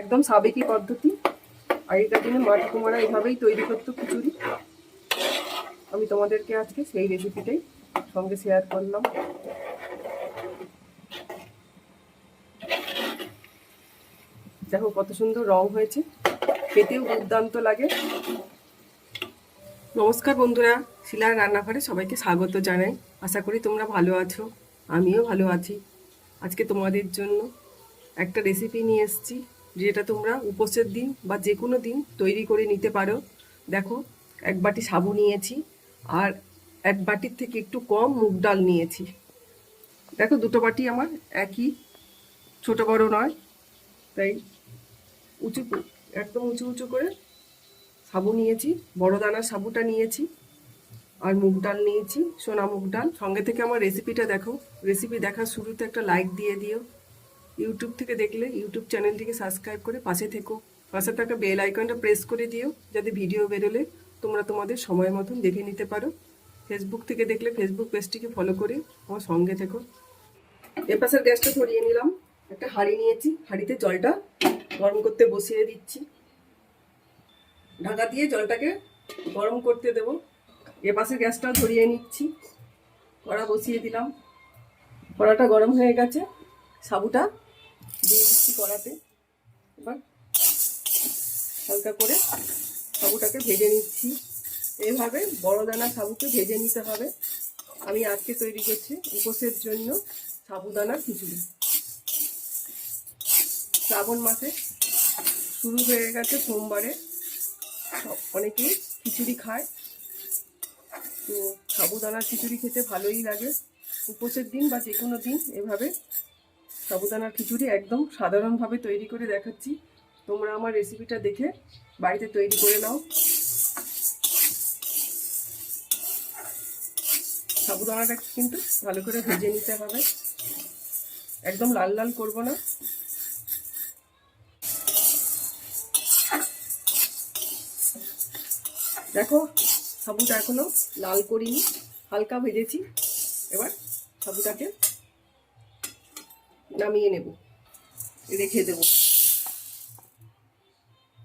একদম সাবেকি পদ্ধতি। আগেকার দিনে মা ঠাকুমারা এভাবেই তৈরি করতো খিচুড়ি। আমি তোমাদেরকে আজকে সেই রেসিপিটাই সঙ্গে শেয়ার করলাম। দেখো কত সুন্দর রং হয়েছে। খেতেও দুর্দান্ত লাগে। নমস্কার বন্ধুরা, শিলার রান্নাঘরে সবাইকে স্বাগত জানাই। আশা করি তোমরা ভালো আছো, আমিও ভালো আছি। আজকে তোমাদের জন্য একটা রেসিপি নিয়ে এসেছি। যেটা তোমরা উপোসের দিন বা যে কোনো দিন তৈরি করে নিতে পারো। দেখো, এক বাটি সাবু নিয়েছি আর এক বাটির থেকে একটু কম মুগ ডাল নিয়েছি। দেখো, দুটো বাটি আমার একই, ছোট বড় নয়। তাই উঁচু, একদম উঁচু উঁচু করে সাবু নিয়েছি, বড় দানার সাবুটা নিয়েছি আর মুগ ডাল নিয়েছি, সোনা মুগ ডাল। সঙ্গে থেকে আমার রেসিপিটা দেখো। রেসিপি দেখার শুরুতে একটা লাইক দিয়ে দিও। ইউটিউব থেকে দেখলে ইউটিউব চ্যানেলটিকে সাবস্ক্রাইব করে পাশে থেকো। পাশে থাকা বেল আইকনটা প্রেস করে দিও, যাতে ভিডিও বেরোলে তোমরা তোমাদের সময় মতন দেখে নিতে পারো। ফেসবুক থেকে দেখলে ফেসবুক পেজটিকে ফলো করে আমার সঙ্গে থেকো। এপাশের গ্যাসটা ধরিয়ে নিলাম। একটা হাঁড়ি নিয়েছি। হাঁড়িতে জলটা গরম করতে বসিয়ে দিচ্ছি। ঢাকা দিয়ে জলটাকে গরম করতে দেবো। এ পাশের গ্যাসটা ধরিয়ে নিচ্ছি। কড়া বসিয়ে দিলাম। কড়াটা গরম হয়ে গেছে। সাবুটা দিয়ে দিচ্ছি কড়াতে। এবার হালকা করে সাবুটাকে ভেজে নিচ্ছি। এইভাবে বড় দানা সাবুকে ভেজে নিতে হবে। আমি আজকে তৈরি করছি উপোসের জন্য সাবুদানা খিচুড়ি। শ্রাবণ মাসে শুরু হয়ে গেছে সোমবারে। অনেকেই খিচুড়ি খায়। তো সাবুদানার খিচুড়ি খেতে ভালোই লাগে। উপোসের দিন বা যে কোনো দিন এভাবে সাবুদানার খিচুড়ি একদম সাধারণভাবে তৈরি করে দেখাচ্ছি। তোমরা আমার রেসিপিটা দেখে বাড়িতে তৈরি করে নাও। সাবুদানাটা কিন্তু ভালো করে ভেজে নিতে হবে। একদম লাল লাল করব না। দেখো, সাবুটা এখনও লাল করিনি, হালকা ভেজেছি। এবার সাবুটাকে নামিয়ে নেব। রেখে দেব।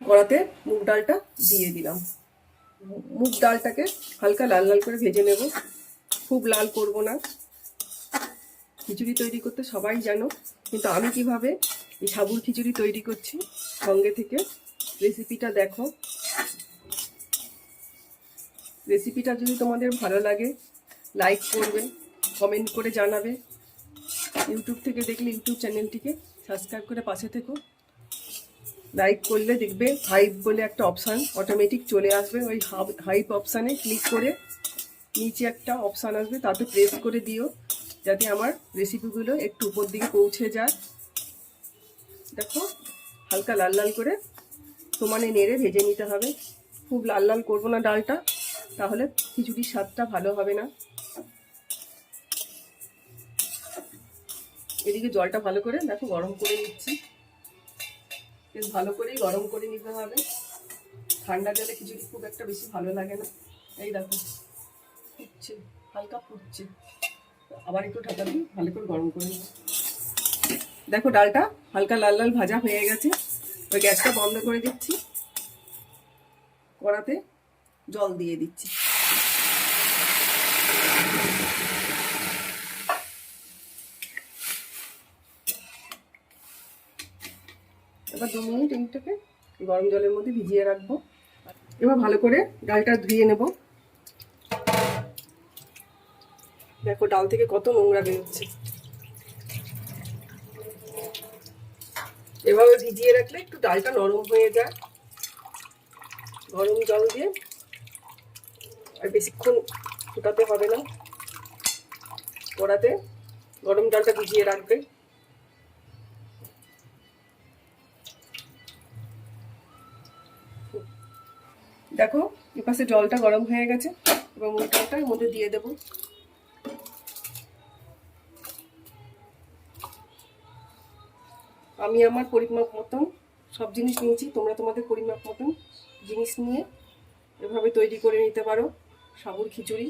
কড়াতে মুগ ডালটা দিয়ে দিলাম। মুগ ডালটাকে হালকা লাল লাল করে ভেজে নেব। খুব লাল করব না। খিচুড়ি তৈরি করতে সবাই জানো, কিন্তু আমি কীভাবে এই সাবুর খিচুড়ি তৈরি করছি, সঙ্গে থেকে রেসিপিটা দেখো। রেসিপিটা যদি তোমাদের ভালো লাগে লাইক করবে কমেন্ট করে জানাবে। ইউটিউব থেকে দেখলে ইউটিউব চ্যানেলটিকে সাবস্ক্রাইব করে পাশে থেকো। লাইক করলে দেখবে হাইপ বলে একটা অপশান অটোমেটিক চলে আসবে। ওই হাইপ অপশানে ক্লিক করে নিচে একটা অপশান আসবে, তাতে প্রেস করে দিও যাতে আমার রেসিপিগুলো একটু উপর দিকে পৌঁছে যায়। দেখো, হালকা লাল লাল করে সমানে নেড়ে ভেজে নিতে হবে। খুব লাল লাল করব না ডালটা, তাহলে খিচুড়ির স্বাদটা ভালো হবে না। এদিকে জলটা ভালো করে, দেখো গরম করে নিচ্ছি। বেশ ভালো করেই গরম করে নিতে হবে। ঠান্ডা জলে খিচুড়ি খুব একটা বেশি ভালো লাগে না। এই দেখো, ফুটছে, হালকা ফুটছে। আবার একটু ঢাকা দিই ভালো করে গরম করে নিচ্ছি। দেখো ডালটা হালকা লাল লাল ভাজা হয়ে গেছে। ওই গ্যাসটা বন্ধ করে দিচ্ছি। কড়াতে জল দিয়ে দিচ্ছি। এবার দু মিনিট এইটাকে গরম জলের মধ্যে ভিজিয়ে রাখব। এবার ভালো করে ডালটা ধুয়ে নেব। দেখো ডাল থেকে কত নোংরা বেরোচ্ছে। এভাবে ভিজিয়ে রাখলে একটু ডালটা নরম হয়ে যায়। গরম জল দিয়ে আর বেশিক্ষণ ফুটাতে হবে না। কড়াতে গরম ডালটা ভিজিয়ে রাখবে। দেখো, এপাশে জলটা গরম হয়ে গেছে এবং মুগ এর মধ্যে দিয়ে দেবো। আমি আমার পরিমাপ মতন সব জিনিস নিয়েছি, তোমরা তোমাদের পরিমাপ মতন জিনিস নিয়ে এভাবে তৈরি করে নিতে পারো, সাবুর খিচুড়ি।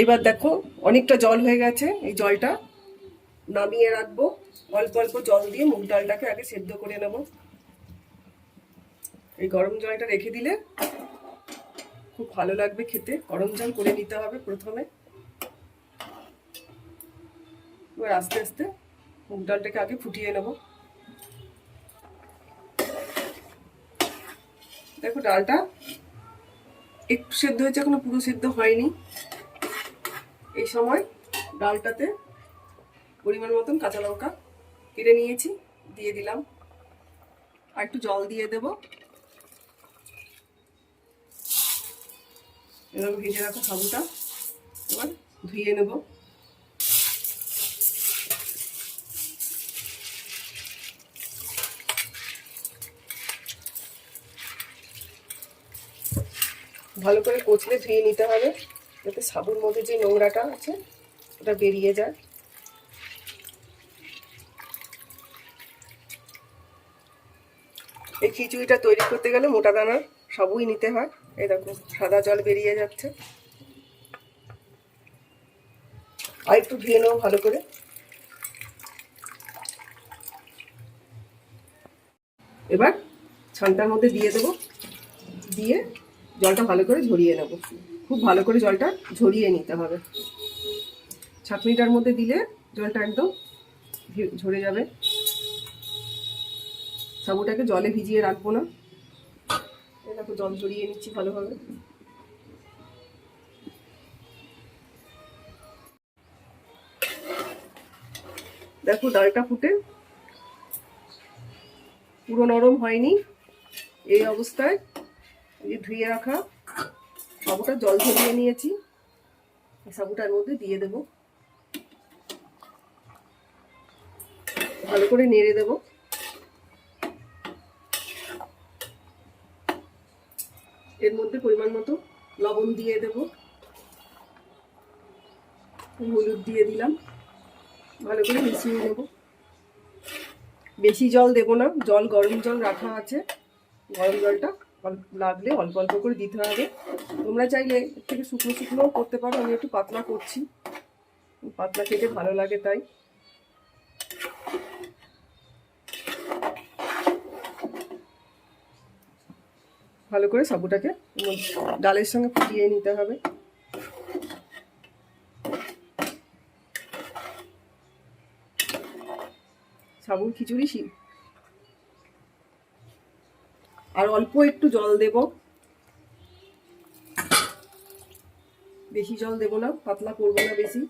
এইবার দেখো, অনেকটা জল হয়ে গেছে, এই জলটা নামিয়ে রাখব। অল্প অল্প জল দিয়ে মুগ ডালটাকে আগে সেদ্ধ করে নেব। এই গরম জলটা রেখে দিলে খুব ভালো লাগবে খেতে। গরম জল করে নিতে হবে প্রথমে। এবার আস্তে আস্তে মুগ ডালটাকে আগে ফুটিয়ে নেব। দেখো ডালটা একটু সেদ্ধ হয়েছে, এখনও পুরো সেদ্ধ হয়নি। এই সময় ডালটাতে পরিমাণ মতন কাঁচা লঙ্কা কেটে নিয়েছি, দিয়ে দিলাম। আর একটু জল দিয়ে দেব। এবার ভেজে রাখা সাবুটা এবার ধুয়ে নেব। ভালো করে কচলে ধুয়ে নিতে হবে, যাতে সাবুর মধ্যে যে নোংরাটা আছে, ওটা বেরিয়ে যায়। এই খিচুড়িটা তৈরি করতে গেলে মোটা দানার সবই নিতে হয়। দেখো সাদা জল বেরিয়ে যাচ্ছে। আর একটু ধুয়ে নেব ভালো করে। এবার ছানটার মধ্যে দিয়ে দেবো। দিয়ে জলটা ভালো করে ঝরিয়ে নেব। খুব ভালো করে জলটা ঝরিয়ে নিতে হবে। ছাঁকনিটার মধ্যে দিলে জলটা একদম ঝরে যাবে। সাবুটাকে জলে ভিজিয়ে রাখব না। দেখো জল ঝরিয়ে নিচ্ছি ভালোভাবে। দেখো ডালটা ফুটে। পুরো নরম হয়নি এই অবস্থায়। এই ধুয়ে রাখা সাবুটা, জল ঝরিয়ে নিয়েছি। সাবুটার মধ্যে দিয়ে দেব। ভালো করে নেড়ে দেব। এর মধ্যে পরিমাণ মতো লবণ দিয়ে দেব। হলুদ দিয়ে দিলাম। ভালো করে মিশিয়ে নেব। বেশি জল দেব না, জল গরম জল রাখা আছে। গরম জলটা লাগলে অল্প অল্প করে দিতে হবে। তোমরা চাইলে এর থেকে শুকনো শুকনোও করতে পারো, আমি একটু পাতলা করছি। পাতলা খেতে ভালো লাগে তাই। ভালো করে সাবুটাকে ডালের সঙ্গে ফুটিয়ে নিতে হবে। সাবুর খিচুড়ি আর অল্প একটু জল দেব। বেশি জল দেব না, পাতলা করব না বেশি।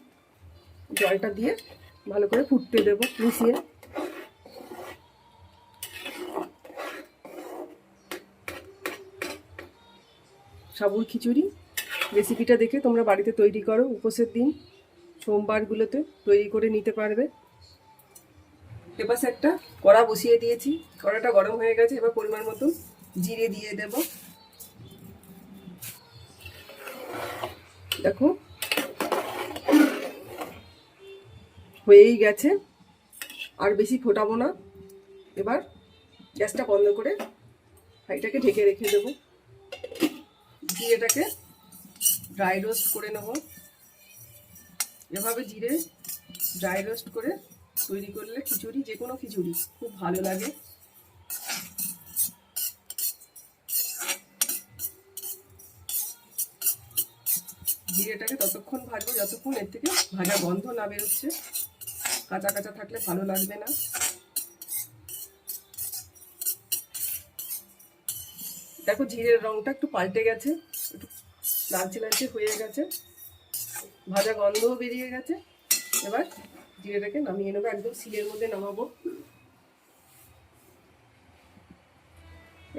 জলটা দিয়ে ভালো করে ফুটতে দেব মিশিয়ে। সাবুর খিচুড়ি। রেসিপিটা দেখে তোমরা বাড়িতে তৈরি করো, উপোসের দিন। সোমবারগুলোতে তৈরি করে নিতে পারবে। এপাশে একটা কড়া বসিয়ে দিয়েছি। কড়াটা গরম হয়ে গেছে, এবার পরিমাণ মতো জিরে দিয়ে দেব। দেখো, হয়েই গেছে। আর বেশি ফোটাবো না। এবার গ্যাসটা বন্ধ করে হাইটাকে ঢেকে রেখে দেব। জিরেটাকে ড্রাই রোস্ট করে নেব। এভাবে জিরে ড্রাই রোস্ট করে তৈরি করলে খিচুড়ি যে কোনো খিচুড়ি, খুব ভালো লাগে। জিরেটাকে ততক্ষণ ভাজবো, যতক্ষণ এর থেকে ভাজা গন্ধ না বেরোচ্ছে। কাঁচা কাঁচা থাকলে ভালো লাগবে না। দেখো জিরের রংটা একটু পাল্টে গেছে, একটু লালচে লালচে হয়ে গেছে। ভাজা গন্ধও বেরিয়ে গেছে। এবার জিরেটাকে নামিয়ে নেব, একদম সিলের মধ্যে নামাবো।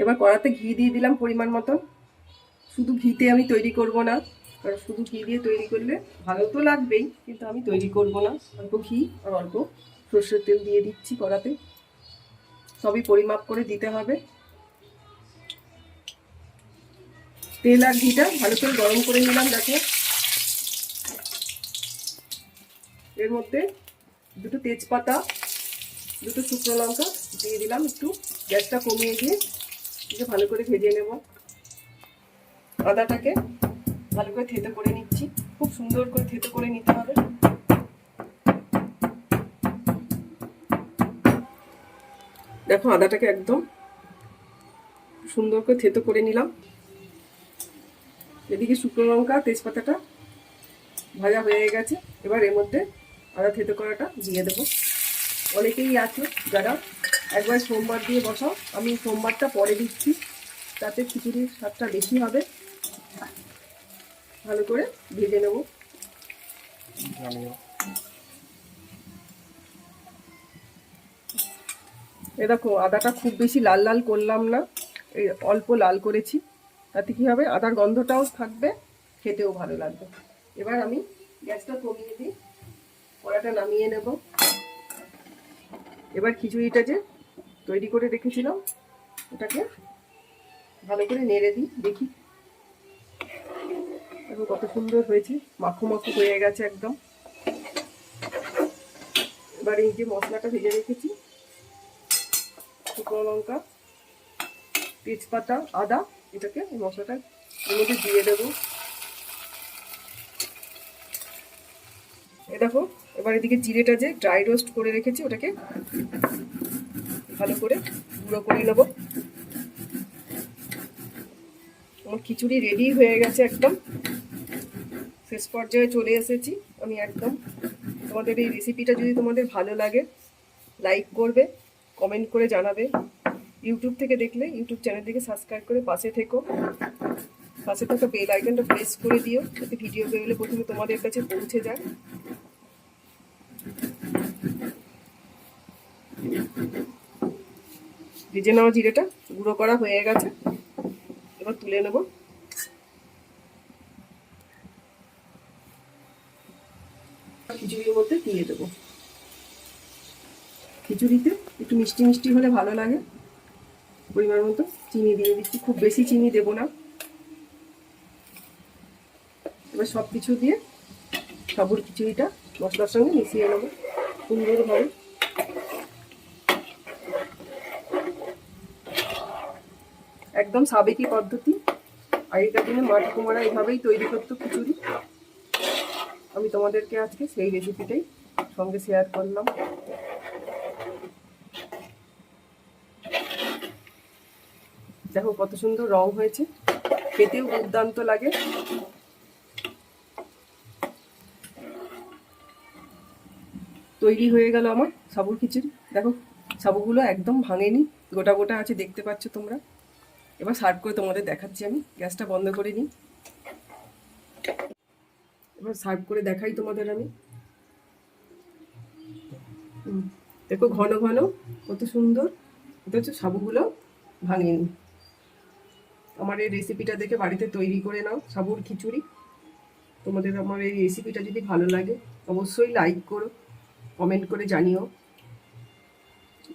এবার কড়াতে ঘি দিয়ে দিলাম পরিমাণ মতো শুধু ঘিতে আমি তৈরি করব না, কারণ শুধু ঘি দিয়ে তৈরি করলে ভালো তো লাগবেই, কিন্তু আমি তৈরি করব না। অল্প ঘি আর অল্প সর্ষের তেল দিয়ে দিচ্ছি কড়াতে। সবই পরিমাপ করে দিতে হবে। তেল আর ঘিটা ভালো করে গরম করে নিলাম দেখো এর মধ্যে দুটো তেজপাতা, দুটো শুকনো লঙ্কা দিয়ে দিলাম একটু। গ্যাসটা কমিয়ে দিয়ে একটু ভালো করে ভেজে নেব। আদাটাকে ভালো করে থেতো করে নিচ্ছি। খুব সুন্দর করে থেতো করে নিতে হবে। দেখো আদাটাকে একদম সুন্দর করে থেতো করে নিলাম। এদিকে শুকনো লঙ্কা, তেজপাতাটা ভাজা হয়ে গেছে। এবার এর মধ্যে আদা থেতো করাটা দিয়ে দেবো। অনেকেই আছে যারা একবার সোমবার দিয়ে বসাও, আমি সোমবারটা পরে দিচ্ছি, তাতে খিচুড়ির স্বাদটা বেশি হবে। ভালো করে ভেজে নেব। এ দেখো, আদাটা খুব বেশি লাল লাল করলাম না, এই অল্প লাল করেছি। তাতে কি হবে? আদার গন্ধটাও থাকবে, খেতেও ভালো লাগবে। এবার আমি গ্যাসটা কমিয়ে দিই। কড়াটা নামিয়ে নেব। এবার খিচুড়িটা যে তৈরি করে রেখেছিলাম, ওটাকে ভালো করে নেড়ে দিই, দেখি। দেখো কত সুন্দর হয়েছে, মাখো মাখো হয়ে গেছে একদম। এবার এই যে মশলাটা ভেজে রেখেছি, শুকনো লঙ্কা, তেজপাতা, আদা এটাকে এই মশলাটা এর মধ্যে দিয়ে দেবো। এ দেখো, এবার এদিকে জিরেটা যে ড্রাই রোস্ট করে রেখেছি, ওটাকে ভালো করে গুঁড়ো করে নেব। আমার খিচুড়ি রেডি হয়ে গেছে একদম। শেষ পর্যায়ে চলে এসেছি আমি একদম। তোমাদের এই রেসিপিটা যদি তোমাদের ভালো লাগে লাইক করবে কমেন্ট করে জানাবে। ইউটিউব থেকে দেখলে ইউটিউব চ্যানেলটিকে সাবস্ক্রাইব করে পাশে থেকো। পাশে থাকা বেল আইকনটা প্রেস করে দিও, যাতে ভিডিও বেরোলে প্রথমে তোমাদের কাছে পৌঁছে যায়। ভেজে নেওয়া জিরেটা গুঁড়ো করা হয়ে গেছে। এবার তুলে নেব। খিচুড়ির মধ্যে দিয়ে দেবো। খিচুড়িতে একটু মিষ্টি মিষ্টি হলে ভালো লাগে। পরিমাণ মতো চিনি দিয়ে দিচ্ছি। খুব বেশি চিনি দেব না। এবার সব কিছু দিয়ে সাবুর খিচুড়িটা মশলার সঙ্গে মিশিয়ে নেব সুন্দরভাবে। একদম সাবেকি পদ্ধতি। আগেকার দিনে মা ঠাকুমারা এইভাবেই তৈরি করতো খিচুড়ি। আমি তোমাদেরকে আজকে সেই রেসিপিটাই সঙ্গে শেয়ার করলাম। দেখো কত সুন্দর রং হয়েছে। খেতেও দুর্দান্ত লাগে। তৈরি হয়ে গেল আমার সাবুর খিচুড়ি। দেখো, সাবুগুলো একদম ভাঙেনি। গোটা গোটা আছে, দেখতে পাচ্ছ তোমরা। এবার সার্ভ করে তোমাদের দেখাচ্ছি আমি। গ্যাসটা বন্ধ করে নিই। এবার সার্ভ করে দেখাই তোমাদের আমি। দেখো ঘন ঘন, কত সুন্দর। এটা হচ্ছে সাবুগুলো ভাঙেনি। আমার এই রেসিপিটা দেখে বাড়িতে তৈরি করে নাও, সাবুর খিচুড়ি। তোমাদের আমার এই রেসিপিটা যদি ভালো লাগে, অবশ্যই লাইক করো কমেন্ট করে জানিও।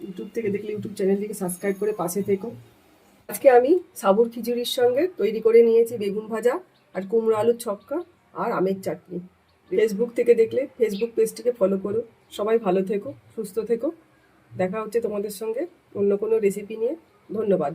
ইউটিউব থেকে দেখলে ইউটিউব চ্যানেলটিকে সাবস্ক্রাইব করে পাশে থেকো। আজকে আমি সাবুর খিচুড়ির সঙ্গে তৈরি করে নিয়েছি বেগুন ভাজা, আর কুমড়ো আলুর ছক্কা, আর আমের চাটনি। ফেসবুক থেকে দেখলে ফেসবুক পেজটিকে ফলো করো। সবাই ভালো থেকো, সুস্থ থেকো। দেখা হচ্ছে তোমাদের সঙ্গে অন্য কোনো রেসিপি নিয়ে। ধন্যবাদ।